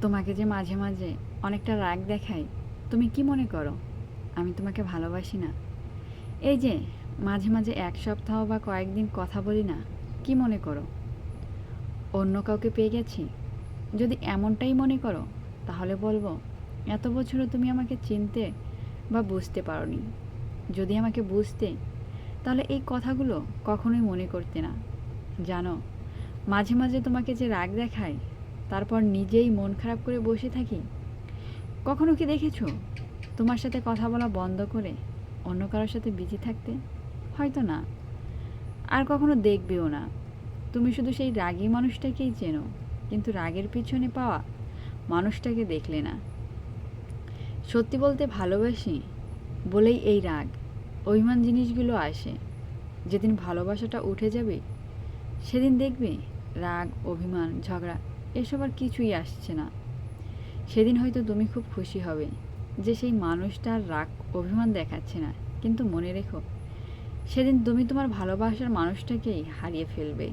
তোমাকে যে মাঝে মাঝে অনেকটা রাগ দেখাই, তুমি কি মনে করো? আমি তোমাকে ভালোবাসি না। এই যে, মাঝে মাঝে এক সপ্তাহ বা কয়েকদিন কথা বলি না, কি মনে করো? অন্য কাউকে পেয়ে গেছি? যদি এমনটাই মনে করো, তাহলে বলব, এত বছরও তুমি আমাকে চিনতে বা বুঝতে পারোনি। যদি আমাকে বুঝতে, তাহলে এই কথাগুলো কখনোই মনে করতে না। জানো, মাঝে মাঝে তোমাকে যে রাগ দেখায় তারপর নিজেই মন খারাপ করে বসে থাকি। কখনো কি দেখেছ? তোমার সাথে কথা বলা বন্ধ করে অন্য কারোর সাথে বিজি থাকতে? হয়তো না। আর কখনো দেখবেও না। তুমি শুধু সেই রাগী মানুষটাকেই চেনো, কিন্তু রাগের পিছনে পাওয়া মানুষটাকে দেখলে না। সত্যি বলতে ভালোবাসি বলেই এই রাগ, অভিমান জিনিসগুলো আসে। যেদিন ভালোবাসাটা উঠে যাবে, সেদিন দেখবে রাগ, অভিমান, ঝগড়া এসব আর কিছুই আসছে না। সেদিন হয়তো তুমি খুব খুশি হবে যে সেই মানুষটার রাগ, অভিমান দেখাচ্ছে না। কিন্তু মনে রেখো, সেদিন তুমি তোমার ভালোবাসার মানুষটাকেই হারিয়ে ফেলবে।